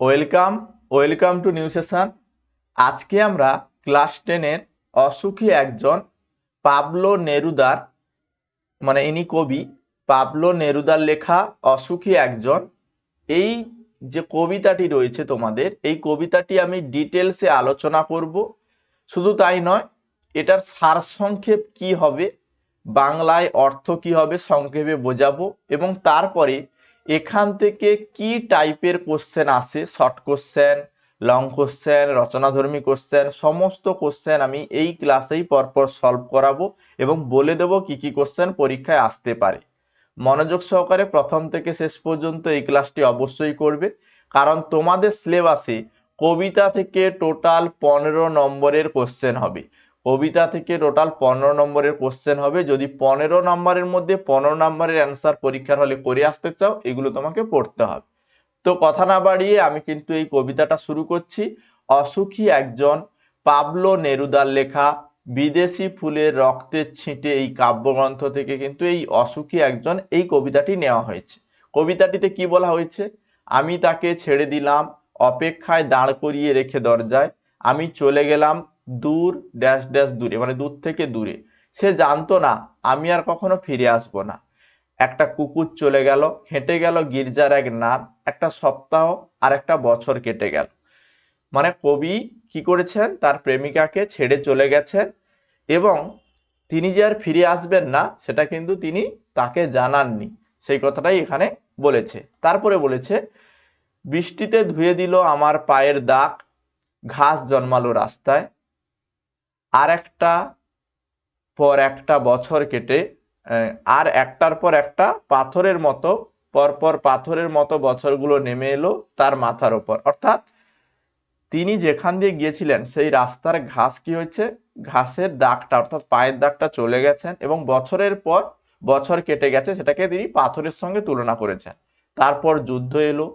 Welcome welcome to new session. আজকে আমরা class টেনের অসুখী একজন পাবলো নেরুদার মানে ইনি কবি, পাবলো নেরুদার লেখা অসুখী একজন। এই যে কবিতাটি রয়েছে তোমাদের, এই কবিতাটি আমি ডিটেলসে আলোচনা করব। শুধু তাই নয়, এটার সারসংক্ষেপ কি হবে, বাংলায় অর্থ কি হবে সংক্ষেপে বোঝাবো এবং তারপরে এখান থেকে কি টাইপের কোশ্চেন আসে? শর্ট কোশ্চেন লং কোশ্চেন রচনাধর্মী কোশ্চেন সমস্ত কোশ্চেন আমি এই ক্লাসেই পরপর সলভ করাবো এবং বলে দেবো কি কি কোশ্চেন পরীক্ষায় আসতে পারে। মনোযোগ সহকারে প্রথম থেকে শেষ পর্যন্ত এই ক্লাসটি অবশ্যই করবে। কারণ তোমাদের সিলেবাসে কবিতা থেকে টোটাল পনেরো নম্বরের কোশ্চেন হবে। কবিতা থেকে টোটাল পনেরো নম্বরের কোশ্চেন হবে। যদি পনেরো নম্বরের মধ্যে পনেরো নম্বরের অ্যান্সার পরীক্ষার হলে করে আসতে চাও, এগুলো তোমাকে পড়তে হবে। তো কথা না বাড়িয়ে আমি কিন্তু এই কবিতাটা শুরু করছি। অসুখী একজন পাবলো নেরুদার লেখা, বিদেশি ফুলের রক্তের ছিটে এই কাব্যগ্রন্থ থেকে কিন্তু এই অসুখী একজন এই কবিতাটি নেওয়া হয়েছে। কবিতাটিতে কি বলা হয়েছে? আমি তাকে ছেড়ে দিলাম, অপেক্ষায় দাঁড় করিয়ে রেখে দরজায়, আমি চলে গেলাম দূর ড্যাশ ড্যাশ দূরে মানে দূর থেকে দূরে। সে জানতো না, আমি আর কখনো ফিরে আসব না। একটা কুকুর চলে গেল, হেঁটে গেল গির্জার এক নাম একটা সপ্তাহ আর একটা বছর কেটে গেল। মানে কবি কি করেছেন? তার প্রেমিকাকে ছেড়ে চলে গেছেন এবং তিনি যে আর ফিরে আসবেন না, সেটা কিন্তু তিনি তাকে জানাননি। সেই কথাটাই এখানে বলেছে। তারপরে বলেছে, বৃষ্টিতে ধুয়ে দিল আমার পায়ের দাগ, ঘাস জন্মালো রাস্তায় আর একটা পর একটা বছর কেটে আর একটার পর একটা পাথরের মতো পরপর পাথরের মতো বছরগুলো নেমে এলো তার মাথার ওপর। অর্থাৎ তিনি যেখান দিয়ে গিয়েছিলেন, সেই রাস্তার ঘাস কি হয়েছে? ঘাসের দাগটা, অর্থাৎ পায়ের দাগটা চলে গেছেন এবং বছরের পর বছর কেটে গেছে, সেটাকে তিনি পাথরের সঙ্গে তুলনা করেছেন। তারপর যুদ্ধ এলো।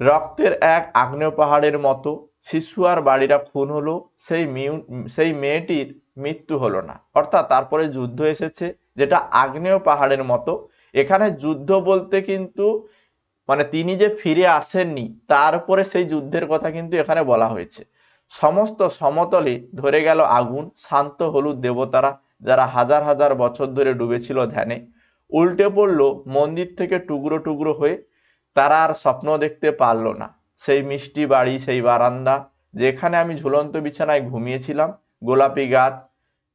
রক্তের এক আগ্নেয় পাহাড়ের মতো শিশু আর বাড়িরা খুন হলো, সেই সেই মেয়েটির মৃত্যু হলো না। অর্থাৎ তারপরে যুদ্ধ এসেছে, যেটা আগ্নেয় পাহাড়ের মতো। এখানে যুদ্ধ বলতে কিন্তু মানে তিনি যে ফিরে আসেননি তারপরে সেই যুদ্ধের কথা কিন্তু এখানে বলা হয়েছে। সমস্ত সমতলে ধরে গেল আগুন, শান্ত হলুদ দেবতারা, যারা হাজার হাজার বছর ধরে ডুবেছিল ধ্যানে। উল্টে পড়ল মন্দির থেকে টুকরো টুকরো হয়ে, তারা আর স্বপ্ন দেখতে পারল না। সেই মিষ্টি বাড়ি, সেই বারান্দা, যেখানে আমি ঝুলন্ত বিছানায় ঘুমিয়েছিলাম। গোলাপি গাছ,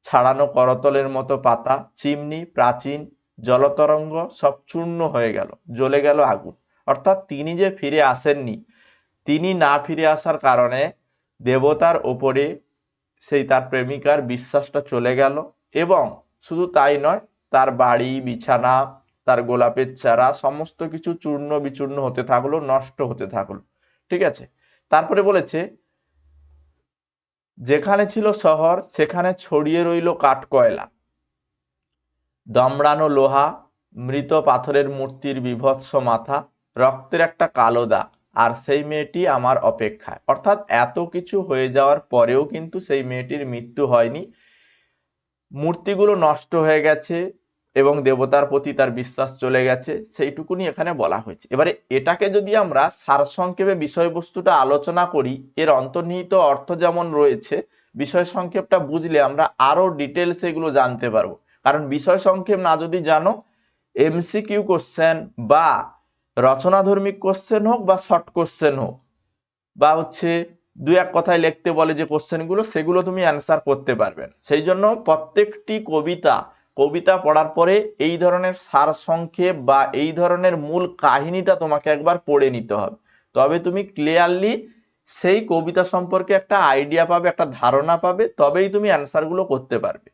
ছাড়ানো করতলের মতো পাতা, চিমনি, প্রাচীন, জলতরঙ্গ সব চূর্ণ হয়ে গেল, জ্বলে গেল আগুন। অর্থাৎ তিনি যে ফিরে আসেননি, তিনি না ফিরে আসার কারণে দেবতার ওপরে সেই তার প্রেমিকার বিশ্বাসটা চলে গেল এবং শুধু তাই নয়, তার বাড়ি, বিছানা, তার গোলাপের চারা, সমস্ত কিছু চূর্ণ বিচূর্ণ হতে থাকল, নষ্ট হতে থাকল। ঠিক আছে? তারপরে বলেছে, যেখানে ছিল শহর, সেখানে ছড়িয়ে রইল কাঠকয়লা। দমড়ানো লোহা, মৃত পাথরের মূর্তির বিভৎস মাথা, রক্তের একটা কালো দাগ আর সেই মেয়েটি আমার অপেক্ষায়। অর্থাৎ এত কিছু হয়ে যাওয়ার পরেও কিন্তু সেই মেয়েটির মৃত্যু হয়নি। মূর্তিগুলো নষ্ট হয়ে গেছে এবং দেবতার প্রতি তার বিশ্বাস চলে গেছে, সেইটুকুনি এখানে বলা হয়েছে। এবারে এটাকে যদি আমরা সারসংক্ষেপে বিষয়বস্তুটা আলোচনা করি, এর অন্তর্নিহিত অর্থ যেমন রয়েছে বিষয় সংক্ষেপটা বুঝলে আমরা আরও ডিটেলস এগুলো জানতে পারব। কারণ বিষয় সংক্ষেপ না যদি জানো, এমসিকিউ কোশ্চেন বা রচনাধর্মিক কোশ্চেন হোক বা শর্ট কোশ্চেন হোক, বা হচ্ছে দু এক কথায় লিখতে বলে যে কোশ্চেনগুলো, সেগুলো তুমি অ্যান্সার করতে পারবে সেই জন্য প্রত্যেকটি কবিতা কবিতা পড়ার পরে এই ধরনের সার সংক্ষেপ বা এই ধরনের মূল কাহিনীটা তোমাকে একবার পড়ে নিতে হবে। তবে তুমি ক্লিয়ারলি সেই কবিতা সম্পর্কে একটা আইডিয়া পাবে, একটা ধারণা পাবে, তবেই তুমি অ্যান্সারগুলো করতে পারবে।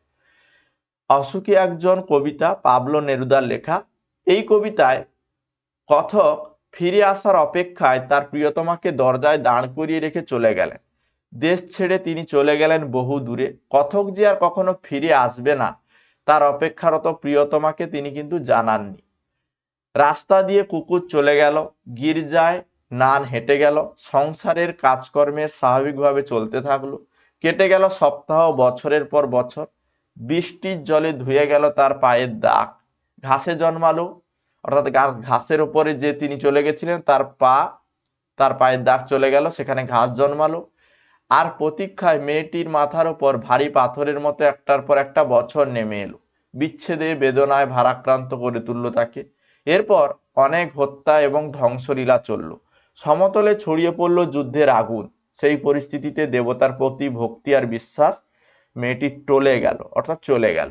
অসুখী একজন কবিতা পাবলো নেরুদার লেখা। এই কবিতায় কথক ফিরে আসার অপেক্ষায় তার প্রিয়তমাকে দরজায় দাঁড় করিয়ে রেখে চলে গেলেন। দেশ ছেড়ে তিনি চলে গেলেন বহু দূরে কথক যে আর কখনো ফিরে আসবে না তার অপেক্ষারত প্রিয়তমাকে তিনি কিন্তু জানাননি। রাস্তা দিয়ে কুকুর চলে গেল, গির্জায় নান হেঁটে গেল, সংসারের কাজকর্মের স্বাভাবিকভাবে চলতে থাকল। কেটে গেল সপ্তাহ, বছরের পর বছর। বৃষ্টির জলে ধুয়ে গেল তার পায়ের দাগ। ঘাসে জন্মালো, অর্থাৎ ঘাসের উপরে যে তিনি চলে গেছিলেন, তার পা, তার পায়ের দাগ চলে গেল, সেখানে ঘাস জন্মালো। আর প্রতীক্ষায় মেয়েটির মাথার ওপর ভারী পাথরের মতো একটার পর একটা বছর নেমে এলো। বিচ্ছেদে, বেদনায় ভারাক্রান্ত করে তুললো তাকে। এরপর অনেক হত্যা এবং ধ্বংসলীলা চলল। সমতলে ছড়িয়ে পড়ল যুদ্ধের আগুন। সেই পরিস্থিতিতে দেবতার প্রতি ভক্তি আর বিশ্বাস মেয়েটি টলে গেল, অর্থাৎ চলে গেল।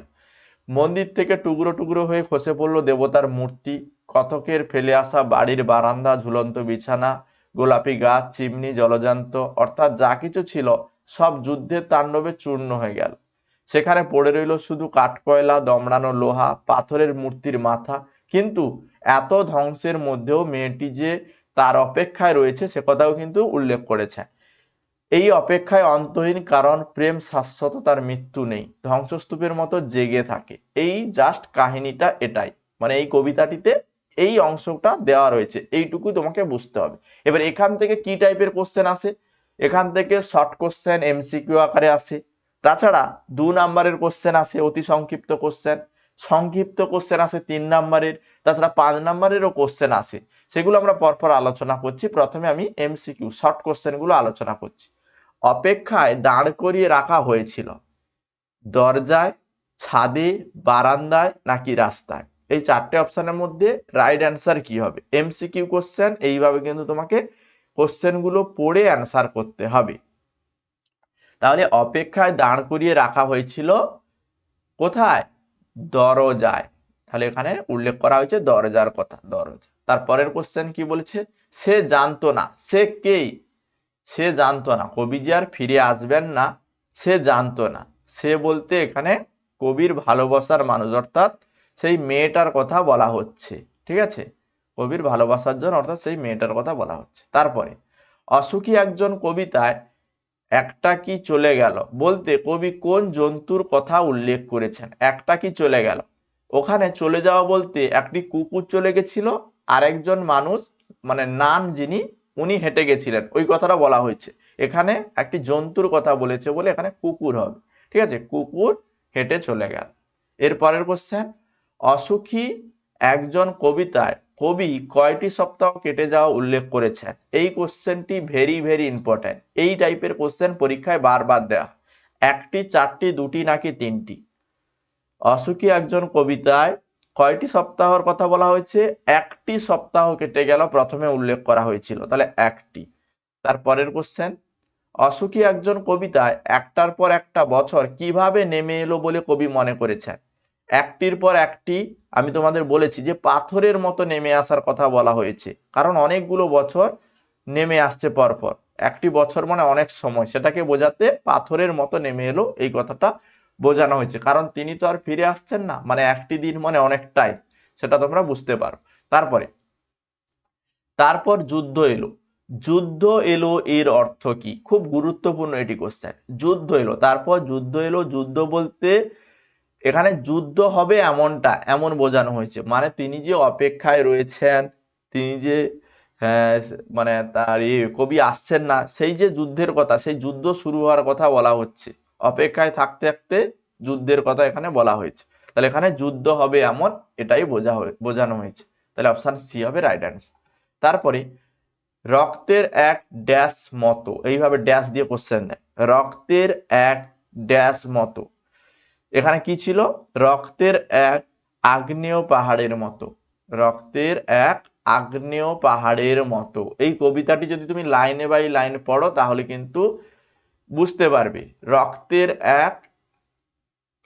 মন্দির থেকে টুকরো টুকরো হয়ে খসে পড়ল দেবতার মূর্তি। কতকের ফেলে আসা বাড়ির বারান্দা, ঝুলন্ত বিছানা গোলাপি গাছ, চিমনি, জলজান্ত, অর্থাৎ যা কিছু ছিল, সব যুদ্ধের তাণ্ডবে চূর্ণ হয়ে গেল। সেখানে পড়ে রইল শুধু কাঠকয়লা, দমড়ানো লোহা, পাথরের মূর্তির মাথা। কিন্তু এত ধ্বংসের মধ্যেও মেয়েটি যে তার অপেক্ষায় রয়েছে, সে কথাও কিন্তু উল্লেখ করেছে। এই অপেক্ষায় অন্তহীন কারণ, প্রেম, শাশ্বত তার মৃত্যু নেই। ধ্বংসস্তূপের মতো জেগে থাকে। এই জাস্ট কাহিনীটা এটাই। মানে এই কবিতাটিতে এই অংশটা দেওয়া রয়েছে। এইটুকু তোমাকে বুঝতে হবে। এবার এখান থেকে কি টাইপের কোশ্চেন আসে? এখান থেকে শর্ট কোশ্চেন এমসিকিউ আকারে আসে। তাছাড়া দু নাম্বারের কোশ্চেন আসে, অতি সংক্ষিপ্ত কোশ্চেন সংক্ষিপ্ত কোশ্চেন আসে তিন নাম্বারের তাছাড়া পাঁচ নাম্বারেরও কোশ্চেন আসে। সেগুলো আমরা পরপর আলোচনা করছি। প্রথমে আমি এমসিকিউ শর্ট কোশ্চেনগুলো আলোচনা করছি। অপেক্ষায় দাঁড় করিয়ে রাখা হয়েছিল। দরজায়, ছাদে, বারান্দায় নাকি রাস্তায়? এই চারটে অপশনের মধ্যে রাইট অ্যান্সার কি হবে? এমসিকিউ কোশ্চেন এইভাবে কিন্তু তোমাকে কোশ্চেনগুলো পড়ে অ্যান্সার করতে হবে। তাহলে অপেক্ষায় দাঁড় করিয়ে রাখা হয়েছিল কোথায়? দরজায়। তাহলে এখানে উল্লেখ করা হয়েছে দরজার কথা, দরজা। তারপরের কোশ্চেন কি বলেছে? সে জানতো না। সে কে? সে জানতো না। কবি যে আর ফিরে আসবেন না, সে জানতো না। সে বলতে এখানে কবির ভালোবাসার মানুষ, অর্থাৎ সেই মেয়েটার কথা বলা হচ্ছে, ঠিক আছে? কবির ভালোবাসার জন্য, অর্থাৎ সেই মেয়েটার কথা বলা হচ্ছে। তারপরে, অসুখী একজন কবিতায় একটা কি চলে গেল? বলতে কবি কোন জন্তুর কথা উল্লেখ করেছেন? একটা কি চলে গেল? ওখানে চলে যাওয়া বলতে একটি কুকুর চলে গেছিল, আরেকজন মানুষ মানে নান যিনি, উনি হেঁটে গেছিলেন। ওই কথাটা বলা হয়েছে। এখানে একটি জন্তুর কথা বলেছে বলে এখানে কুকুর হবে, ঠিক আছে? কুকুর হেঁটে চলে গেল। এরপরের কোশ্চেন অসুখী একজন কবিতায়, কবি, কয়টি সপ্তাহ কেটে যাওয়া উল্লেখ করেছেন। এই কোশ্চেনটি ভেরি ভেরি ইম্পর্টেন্ট এই টাইপের কোশ্চেন পরীক্ষায় বারবার দেওয়া একটি, চারটি, দুটি নাকি তিনটি? অসুখী একজন কবিতায় কয়টি সপ্তাহর কথা বলা হয়েছে? একটি সপ্তাহ কেটে গেল প্রথমে উল্লেখ করা হয়েছিল। তাহলে একটি। তারপরের কোশ্চেন, অসুখী একজন কবিতায় একটার পর একটা বছর কীভাবে নেমে এলো বলে কবি মনে করেছেন? একটির পর একটি আমি তোমাদের বলেছি যে পাথরের মতো নেমে আসার কথা বলা হয়েছে। কারণ অনেকগুলো বছর নেমে আসছে পরপর। একটি বছর মানে অনেক সময়। সেটাকে বোঝাতে পাথরের মতো নেমে এলো এই কথাটা বোঝানো হয়েছে। কারণ তিনি তো আর ফিরে আসছেন না। মানে একটি দিন মানে অনেকটাই। সেটা তোমরা বুঝতে পারো। তারপরে, তারপর যুদ্ধ এলো। যুদ্ধ এলো এর অর্থ কি? খুব গুরুত্বপূর্ণ এটি কোশ্চেন যুদ্ধ এলো। তারপর যুদ্ধ এলো। যুদ্ধ বলতে এখানে যুদ্ধ হবে এমনটা এমন বোঝানো হয়েছে। মানে তিনি যে অপেক্ষায় রয়েছেন তিনি যে হ্যাঁ, মানে তার ইয়ে কবি আসছেন না সেই যে যুদ্ধের কথা সেই যুদ্ধ শুরু হওয়ার কথা বলা হচ্ছে। অপেক্ষায় থাকতে থাকতে যুদ্ধের কথা এখানে বলা হয়েছে। তাহলে এখানে যুদ্ধ হবে এমন এটাই বোঝা বোঝানো হয়েছে। তাহলে অপশান সি হবে রাইট অ্যান্সার তারপরে রক্তের এক ড্যাশ মতো এইভাবে ড্যাশ দিয়ে কোশ্চেন দেয়। রক্তের এক ড্যাশ মতো এখানে কি ছিল? রক্তের এক আগ্নেয় পাহাড়ের মতো। রক্তের এক আগ্নেয় পাহাড়ের মতো। এই কবিতাটি যদি তুমি লাইনে বাই লাইন পড়ো, তাহলে কিন্তু বুঝতে পারবে। রক্তের এক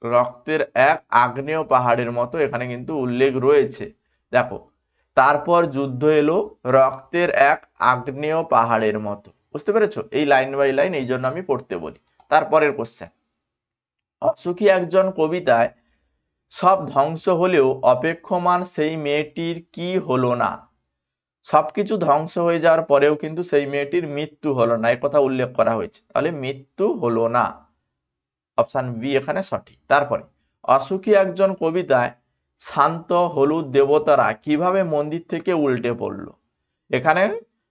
রক্তের এক আগ্নেয় পাহাড়ের মতো এখানে কিন্তু উল্লেখ রয়েছে। দেখো, তারপর যুদ্ধ এলো, রক্তের এক আগ্নেয় পাহাড়ের মতো। বুঝতে পেরেছ? এই লাইন বাই লাইন, এই জন্য আমি পড়তে বলি। তারপরের কোশ্চেন অসুখী একজন কবিতায়, সব ধ্বংস হলেও অপেক্ষমান সেই মেয়েটির কি হলো না? সবকিছু ধ্বংস হয়ে যাওয়ার পরেও কিন্তু সেই মেয়েটির মৃত্যু হলো না, এ কথা উল্লেখ করা হয়েছে। তাহলে মৃত্যু হলো না। অপশন বি এখানে সঠিক। তারপরে, অসুখী একজন কবিতায়, শান্ত হলুদ দেবতারা কীভাবে মন্দির থেকে উল্টে পড়ল? এখানে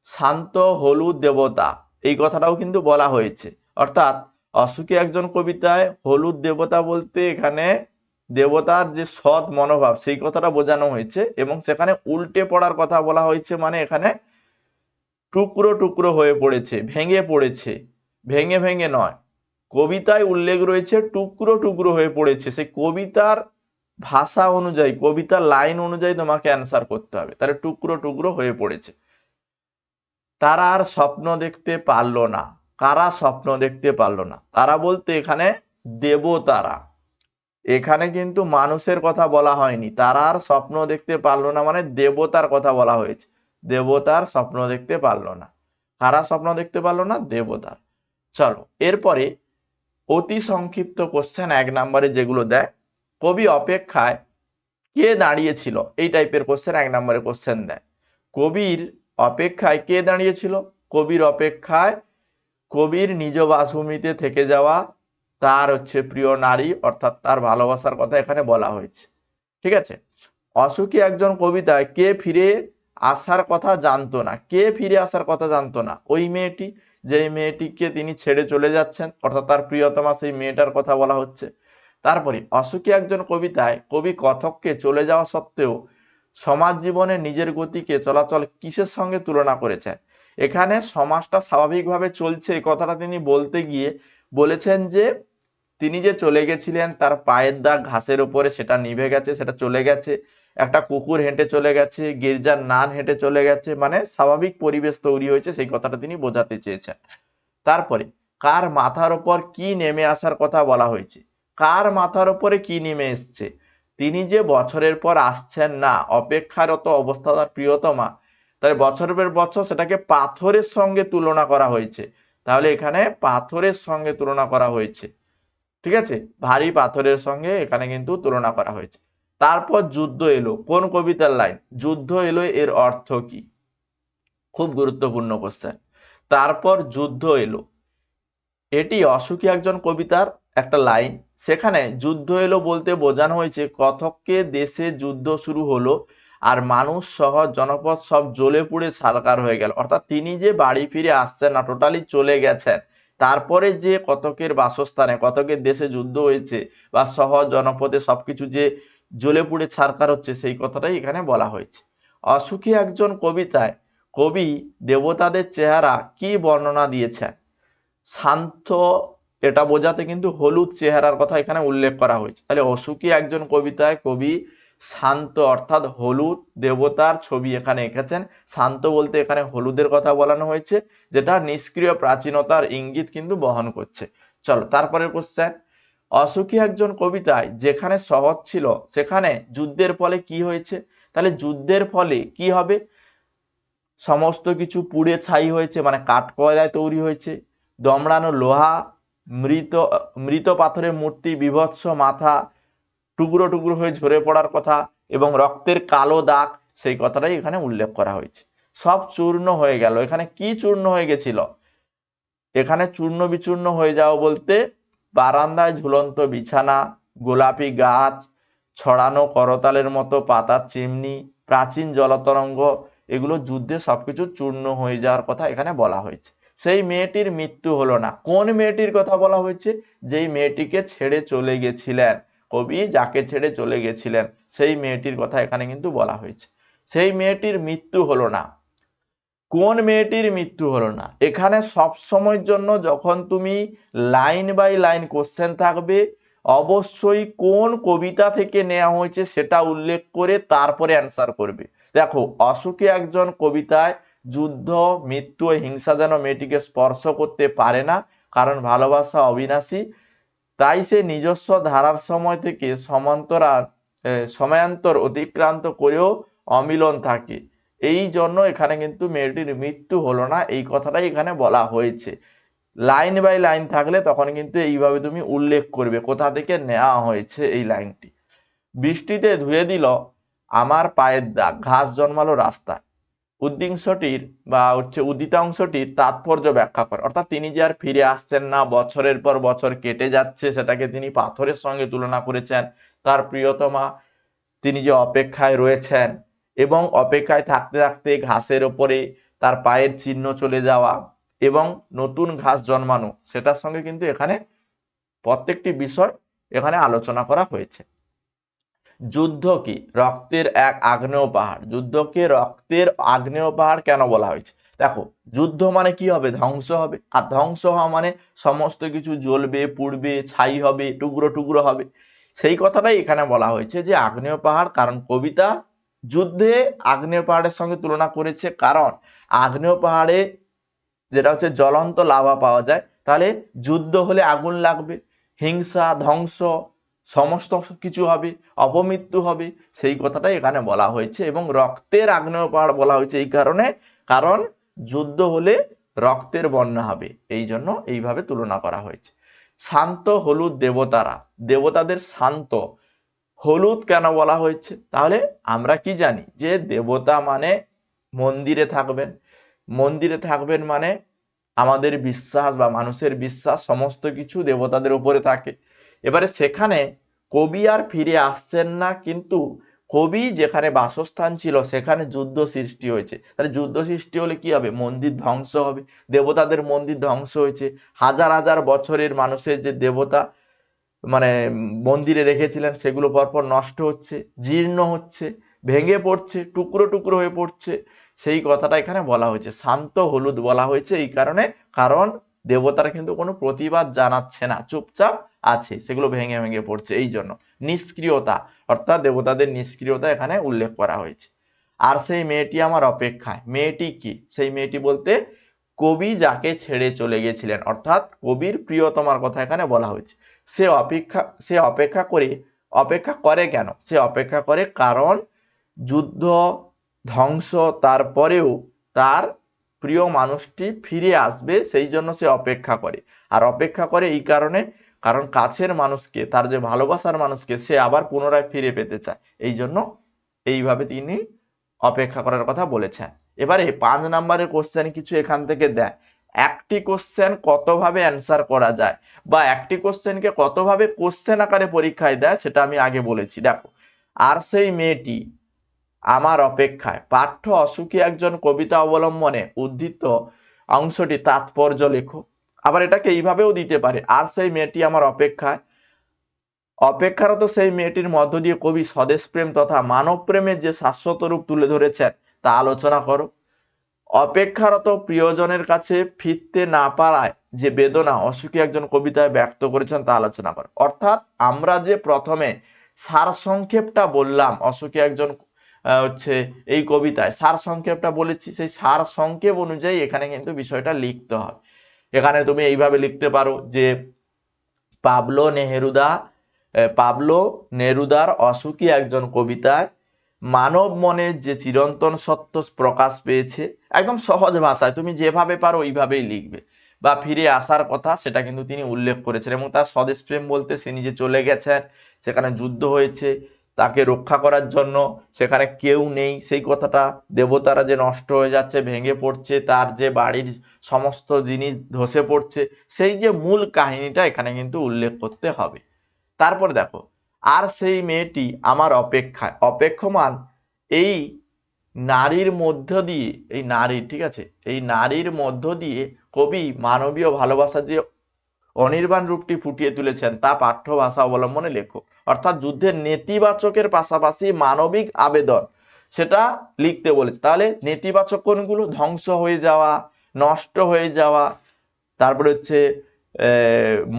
শান্ত হলুদ দেবতা, এই কথাটাও কিন্তু বলা হয়েছে। অর্থাৎ অসুখী একজন কবিতায় হলুদ দেবতা বলতে এখানে দেবতার যে সৎ মনোভাব, সেই কথাটা বোঝানো হয়েছে এবং সেখানে উল্টে পড়ার কথা বলা হয়েছে মানে এখানে টুকরো টুকরো হয়ে পড়েছে, ভেঙে পড়েছে, ভেঙে ভেঙে নয়। কবিতায় উল্লেখ রয়েছে, টুকরো টুকরো হয়ে পড়েছে। সেই কবিতার ভাষা অনুযায়ী, কবিতার লাইন অনুযায়ী তোমাকে অ্যান্সার করতে হবে। তাহলে টুকরো টুকরো হয়ে পড়েছে। তারা আর স্বপ্ন দেখতে পারল না। কারা স্বপ্ন দেখতে পারল না? তারা বলতে এখানে দেবতারা। এখানে কিন্তু মানুষের কথা বলা হয়নি। তারা আর স্বপ্ন দেখতে পারল না মানে দেবতার কথা বলা হয়েছে। দেবতার স্বপ্ন দেখতে পারল না। কারা স্বপ্ন দেখতে পারল না? দেবতার। চলো, এরপরে অতি সংক্ষিপ্ত কোশ্চেন এক নম্বরে যেগুলো দেয় কবি অপেক্ষায় কে দাঁড়িয়েছিল? এই টাইপের কোশ্চেন এক নম্বরে কোশ্চেন দেয়। কবির অপেক্ষায় কে দাঁড়িয়েছিল? কবির অপেক্ষায় কবির নিজ বাসভূমিতে থেকে যাওয়া তার হচ্ছে প্রিয় নারী, অর্থাৎ তার ভালোবাসার কথা এখানে বলা হয়েছে। ঠিক আছে? অসুখী একজন কবিতায় কে ফিরে আসার কথা জানতো না, কে ফিরে আসার কথা জানতো না। ওই মেয়েটি, যেই মেয়েটিকে তিনি ছেড়ে চলে যাচ্ছেন, অর্থাৎ তার প্রিয়তমা সেই মেয়েটার কথা বলা হচ্ছে। তারপরে অসুখী একজন কবিতায় কবি কথককে চলে যাওয়া সত্ত্বেও সমাজ জীবনে নিজের গতিকে, চলাচল কিসের সঙ্গে তুলনা করেছেন? এখানে সমাজটা স্বাভাবিকভাবে চলছে, এই কথাটা তিনি বলতে গিয়ে বলেছেন যে, তিনি যে চলে গেছিলেন, তার পায়ের দাগ ঘাসের উপরে, সেটা নিভে গেছে, সেটা চলে গেছে। একটা কুকুর হেঁটে চলে গেছে, গির্জার নান হেঁটে চলে গেছে মানে স্বাভাবিক পরিবেশ তৈরি হয়েছে, সেই কথাটা তিনি বোঝাতে চেয়েছেন। তারপরে, কার মাথার ওপর কি নেমে আসার কথা বলা হয়েছে? কার মাথার ওপরে কি নেমে এসছে? তিনি যে বছরের পর আসছেন না, অপেক্ষারত অবস্থা প্রিয়তমা তাই বছরের পর বছর সেটাকে পাথরের সঙ্গে তুলনা করা হয়েছে। তাহলে এখানে পাথরের সঙ্গে তুলনা করা হয়েছে। ঠিক আছে? ভারী পাথরের সঙ্গে এখানে কিন্তু তুলনা করা হয়েছে। তারপর যুদ্ধ এলো। কোন কবিতার লাইন? যুদ্ধ এলো এর অর্থ কি? খুব গুরুত্বপূর্ণ কোশ্চেন তারপর যুদ্ধ এলো। এটি অসুখী একজন কবিতার একটা লাইন। সেখানে যুদ্ধ এলো বলতে বোঝানো হয়েছে কথককে দেশে যুদ্ধ শুরু হলো আর মানুষ শহর জনপদ সব জ্বলে পুড়ে ছারকার হয়ে গেল। অর্থাৎ তিনি যে বাড়ি ফিরে আসছেন না টোটালি চলে গেছেন। তারপরে যে কতকের বাসস্থানে, কতকের দেশে যুদ্ধ হয়েছে বা শহর জনপদে সবকিছু যে জ্বলে পুড়ে ছারকার হচ্ছে, সেই কথাটাই এখানে বলা হয়েছে। অসুখী একজন কবিতায়, কবি, দেবতাদের চেহারা কি বর্ণনা দিয়েছেন? শান্ত, এটা বোঝাতে কিন্তু হলুদ চেহারার কথা এখানে উল্লেখ করা হয়েছে। তাহলে অসুখী একজন কবিতায়, কবি শান্ত, অর্থাৎ হলুদ দেবতার ছবি এখানে এঁকেছেন। শান্ত বলতে এখানে হলুদের কথা বলানো হয়েছে, যেটা নিষ্ক্রিয় প্রাচীনতার ইঙ্গিত কিন্তু বহন করছে। চলো তারপরে কোশ্চেন অসুখী একজন কবিতায় যেখানে সহজ ছিল, সেখানে যুদ্ধের ফলে কি হয়েছে? তাহলে যুদ্ধের ফলে কি হবে? সমস্ত কিছু পুড়ে ছাই হয়েছে মানে কাঠকয়লায় তৈরি হয়েছে। দমড়ানো লোহা, মৃত মৃত পাথরের মূর্তি, বিভৎস মাথা টুকরো টুকরো হয়ে ঝরে পড়ার কথা এবং রক্তের কালো দাগ, সেই কথাটাই এখানে উল্লেখ করা হয়েছে। সব চূর্ণ হয়ে গেল। এখানে কি চূর্ণ হয়ে গেছিল? এখানে চূর্ণ বিচূর্ণ হয়ে যাওয়া বলতে বারান্দায় ঝুলন্ত বিছানা, গোলাপি গাছ, ছড়ানো করতালের মতো পাতার চিমনি, প্রাচীন জলতরঙ্গ, এগুলো যুদ্ধে সবকিছু চূর্ণ হয়ে যাওয়ার কথা এখানে বলা হয়েছে। সেই মেয়েটির মৃত্যু হলো না। কোন মেয়েটির কথা বলা হয়েছে? যেই মেয়েটিকে ছেড়ে চলে গেছিলেন। কবি যাকে ছেড়ে চলে গেছিলেন, সেই মেয়েটির কথা এখানে কিন্তু বলা হয়েছে। সেই মেয়েটির মৃত্যু হলো না। কোন মেয়েটির মৃত্যু হলো না? এখানে সব সময়ের জন্য যখন তুমি লাইন বাই লাইন কোশ্চেন থাকবে, অবশ্যই কোন কবিতা থেকে নেওয়া হয়েছে সেটা উল্লেখ করে তারপরে অ্যান্সার করবে। দেখো অসুখে একজন কবিতায় যুদ্ধ, মৃত্যু হিংসা যেন মেয়েটিকে স্পর্শ করতে পারে না, কারণ ভালোবাসা অবিনাশী। তাই সে নিজস্ব ধারার সময় থেকে সমান্তরাল সময়ান্তর অতিক্রান্ত করেও অমিলন থাকে। এই জন্য এখানে কিন্তু মেয়েটির মৃত্যু হলো না, এই কথাটাই এখানে বলা হয়েছে। লাইন বাই লাইন থাকলে তখন কিন্তু এইভাবে তুমি উল্লেখ করবে, কোথা থেকে নেওয়া হয়েছে এই লাইনটি। বৃষ্টিতে ধুয়ে দিল, আমার পায়ের দাগ ঘাস জন্মালো রাস্তায়। উদ্দিংশটির বা হচ্ছে উদিতাংশটির তাৎপর্য ব্যাখ্যা করে। অর্থাৎ তিনি যে আর ফিরে আসছেন না, বছরের পর বছর কেটে যাচ্ছে, সেটাকে তিনি পাথরের সঙ্গে তুলনা করেছেন। তার প্রিয়তমা তিনি যে অপেক্ষায় রয়েছেন এবং অপেক্ষায় থাকতে থাকতে ঘাসের ওপরে তার পায়ের চিহ্ন চলে যাওয়া এবং নতুন ঘাস জন্মানো, সেটার সঙ্গে কিন্তু এখানে প্রত্যেকটি বিষয় এখানে আলোচনা করা হয়েছে। যুদ্ধ কি? রক্তের এক আগ্নেয় পাহাড়। যুদ্ধকে রক্তের আগ্নেয় পাহাড় কেন বলা হয়েছে? দেখো, যুদ্ধ মানে কি হবে? ধ্বংস হবে। আর ধ্বংস হওয়া মানে সমস্ত কিছু জ্বলবে, পুড়বে, ছাই হবে, টুকরো টুকরো হবে। সেই কথাটাই এখানে বলা হয়েছে যে আগ্নেয় পাহাড়, কারণ কবিতা যুদ্ধে আগ্নেয় পাহাড়ের সঙ্গে তুলনা করেছে। কারণ আগ্নেয় পাহাড়ে যেটা হচ্ছে জ্বলন্ত লাভা পাওয়া যায়, তাহলে যুদ্ধ হলে আগুন লাগবে। হিংসা, ধ্বংস সমস্ত কিছু হবে, অপমৃত্যু হবে, সেই কথাটাই এখানে বলা হয়েছে এবং রক্তের আগ্নেয় পাহাড় বলা হয়েছে এই কারণে, কারণ যুদ্ধ হলে রক্তের বন্যা হবে, এই জন্য এইভাবে তুলনা করা হয়েছে। শান্ত হলুদ দেবতারা, দেবতাদের শান্ত, হলুদ কেন বলা হয়েছে? তাহলে আমরা কি জানি যে দেবতা মানে মন্দিরে থাকবেন মন্দিরে থাকবেন মানে আমাদের বিশ্বাস বা মানুষের বিশ্বাস সমস্ত কিছু দেবতাদের উপরে থাকে। এবারে সেখানে কবি আর ফিরে আসছেন না, কিন্তু কবি যেখানে বাসস্থান ছিল, সেখানে যুদ্ধ সৃষ্টি হয়েছে। তাহলে যুদ্ধ সৃষ্টি হলে কি হবে? মন্দির ধ্বংস হবে। দেবতাদের মন্দির ধ্বংস হয়েছে। হাজার হাজার বছরের মানুষের যে দেবতা মানে মন্দিরে রেখেছিলেন, সেগুলো পরপর নষ্ট হচ্ছে, জীর্ণ হচ্ছে, ভেঙে পড়ছে, টুকরো টুকরো হয়ে পড়ছে। সেই কথাটা এখানে বলা হয়েছে। শান্ত হলুদ বলা হয়েছে এই কারণে, কারণ দেবতারা কিন্তু কোনো প্রতিবাদ জানাচ্ছে না। চুপচাপ আছে, সেগুলো ভেঙে ভেঙে পড়ছে এই জন্য। নিষ্ক্রিয়তা, অর্থাৎ দেবতাদের নিষ্ক্রিয়তা এখানে উল্লেখ করা হয়েছে। আর সেই মেয়েটি আমার অপেক্ষায়। মেয়েটি কি? সেই মেয়েটি বলতে কবি যাকে ছেড়ে চলে গেছিলেন, অর্থাৎ কবির প্রিয়তমার কথা এখানে বলা হয়েছে। সে অপেক্ষা সে অপেক্ষা করে অপেক্ষা করে কেন? সে অপেক্ষা করে কারণ যুদ্ধ, ধ্বংস, তারপরেও তার প্রিয় মানুষটি ফিরে আসবে, সেই জন্য সে অপেক্ষা করে। আর অপেক্ষা করে এই কারণে কারণ কাছের মানুষকে, তার যে ভালোবাসার মানুষকে সে আবার পুনরায় ফিরে পেতে চায়। এই জন্য এইভাবে তিনি অপেক্ষা করার কথা বলেছেন। এবারে পাঁচ নাম্বারের কোশ্চেন কিছু এখান থেকে দেয়। একটি কোশ্চেন কতভাবে অ্যান্সার করা যায় বা একটি কোশ্চেনকে কতভাবে কোশ্চেন আকারে পরীক্ষায় দেয় সেটা আমি আগে বলেছি। দেখো, আর সেই মেয়েটি আমার অপেক্ষায়, পাঠ্য অসুখী একজন কবিতা অবলম্বনে উদ্ধৃত অংশটি তাৎপর্য লেখো আবার এটাকে এইভাবেও দিতে পারে। আর সেই মেয়েটি আমার অপেক্ষায়। অপেক্ষারত সেই মেয়েটির মধ্য দিয়ে কবি স্বদেশ প্রেম তথা মানব প্রেমের যে শাশ্বত রূপ তুলে ধরেছেন, তা আলোচনা করো। অপেক্ষারত প্রিয়জনের কাছে ফিরতে না পারায় যে বেদনা অসুখী একজন কবিতায় ব্যক্ত করেছেন, তা আলোচনা করো। অর্থাৎ আমরা যে প্রথমে সার সংক্ষেপটা বললাম, অসুখী একজন হচ্ছে এই কবিতায় সার সংক্ষেপটা বলেছি, সেই সার সংক্ষেপ অনুযায়ী এখানে কিন্তু বিষয়টা লিখতে হবে। এখানে তুমি এইভাবে লিখতে পারো যে পাবলো নেহেরুদা পাবলো নেরুদার অসুখী একজন কবিতায়, মানব মনের যে চিরন্তন সত্য প্রকাশ পেয়েছে, একদম সহজ ভাষায়, তুমি যেভাবে পারো ওইভাবেই লিখবে। বা ফিরে আসার কথা, সেটা কিন্তু তিনি উল্লেখ করেছেন এবং তার স্বদেশ প্রেম বলতে সে নিজে চলে গেছেন, সেখানে যুদ্ধ হয়েছে তাকে রক্ষা করার জন্য সেখানে কেউ নেই। সেই কথাটা দেবতারা যে নষ্ট হয়ে যাচ্ছে, ভেঙে পড়ছে, তার যে বাড়ির সমস্ত জিনিস ধসে পড়ছে, সেই যে মূল কাহিনীটা এখানে কিন্তু উল্লেখ করতে হবে। তারপর দেখো, আর সেই মেয়েটি আমার অপেক্ষায়। অপেক্ষমান এই নারীর মধ্য দিয়ে, এই নারী, ঠিক আছে? এই নারীর মধ্য দিয়ে কবি মানবীয় ভালোবাসা যে অনির্বাণ রূপটি ফুটিয়ে তুলেছেন, তা পাঠ্য ভাষা অবলম্বনে লেখো। অর্থাৎ যুদ্ধের নেতিবাচকের পাশাপাশি মানবিক আবেদন, সেটা লিখতে বলেছে। তাহলে নেতিবাচক কোনগুলো? ধ্বংস হয়ে যাওয়া, নষ্ট হয়ে যাওয়া, তারপরে হচ্ছে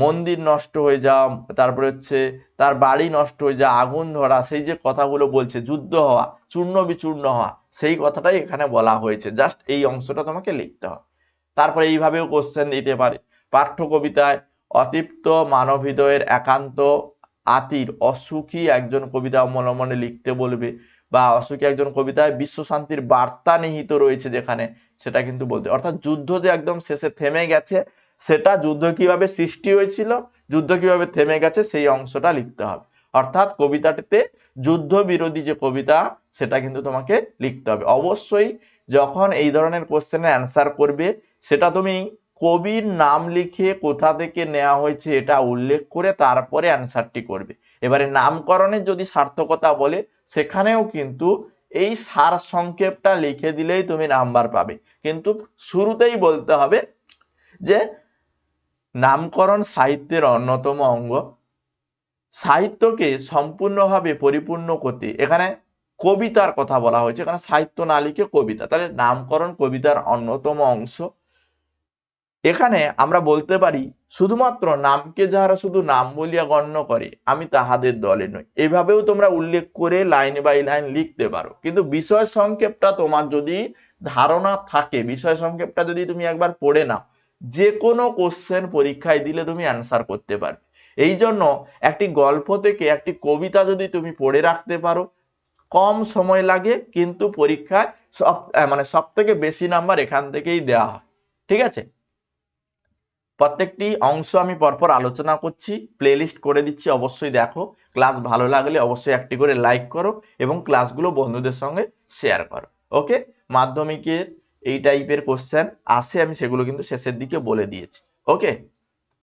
মন্দির নষ্ট হয়ে যাওয়া, তারপরে হচ্ছে, তার বাড়ি নষ্ট হয়ে যাওয়া, আগুন ধরা, সেই যে কথাগুলো বলছে, যুদ্ধ হওয়া, চূর্ণ বিচূর্ণ হওয়া, সেই কথাটাই এখানে বলা হয়েছে। জাস্ট এই অংশটা তোমাকে লিখতে হবে। তারপরে এইভাবেও কোশ্চেন দিতে পারে। পাঠ্য কবিতায় অতৃপ্ত মানব হৃদয়ের একান্ত আতির, অসুখী একজন কবিতা অবলম্বনে লিখতে বলবে বা অসুখী একজন কবিতায় বিশ্ব শান্তির বার্তা নিহিত রয়েছে যেখানে, সেটা কিন্তু বলতে, অর্থাৎ যুদ্ধ যে একদম শেষে থেমে গেছে, সেটা যুদ্ধ কীভাবে সৃষ্টি হয়েছিল, যুদ্ধ কীভাবে থেমে গেছে, সেই অংশটা লিখতে হবে। অর্থাৎ কবিতাটিতে যুদ্ধ বিরোধী যে কবিতা, সেটা কিন্তু তোমাকে লিখতে হবে। অবশ্যই যখন এই ধরনের কোশ্চেনের অ্যান্সার করবে, সেটা তুমি কবির নাম লিখে কোথা থেকে নেওয়া হয়েছে এটা উল্লেখ করে তারপরে অ্যান্সারটি করবে। এবারে নামকরণের যদি সার্থকতা বলে, সেখানেও কিন্তু এই সার সংক্ষেপটা লিখে দিলেই তুমি নাম্বার পাবে। কিন্তু শুরুতেই বলতে হবে যে, নামকরণ সাহিত্যের অন্যতম অঙ্গ। সাহিত্যকে সম্পূর্ণভাবে পরিপূর্ণ করতে এখানে কবিতার কথা বলা হয়েছে। এখানে সাহিত্য না লিখে কবিতা। তাহলে নামকরণ কবিতার অন্যতম অংশ। এখানে আমরা বলতে পারি, শুধুমাত্র নামকে যাহারা শুধু নাম বলিয়া গণ্য করে, আমি তাহাদের দলে নই। এভাবেও তোমরা উল্লেখ করে লাইন বাই লাইন লিখতে পারো। কিন্তু বিষয় সংক্ষেপটা তোমার যদি ধারণা থাকে, বিষয় সংক্ষেপটা যদি তুমি একবার পড়ে নাও যে কোনো কোশ্চেন পরীক্ষায় দিলে তুমি অ্যান্সার করতে পারবে। এই জন্য একটি গল্প থেকে একটি কবিতা যদি তুমি পড়ে রাখতে পারো, কম সময় লাগে, কিন্তু পরীক্ষায় সব মানে সব থেকে বেশি নাম্বার এখান থেকেই দেওয়া হয়। ঠিক আছে? প্রত্যেকটি অংশ আমি পরপর আলোচনা করছি প্লেলিস্ট করে দিচ্ছি, অবশ্যই দেখো। ক্লাস ভালো লাগলে অবশ্যই একটি করে লাইক করো এবং ক্লাসগুলো বন্ধুদের সঙ্গে শেয়ার করো ওকে মাধ্যমিকের এই টাইপের কোশ্চেন আসে আমি সেগুলো কিন্তু শেষের দিকে বলে দিয়েছি ওকে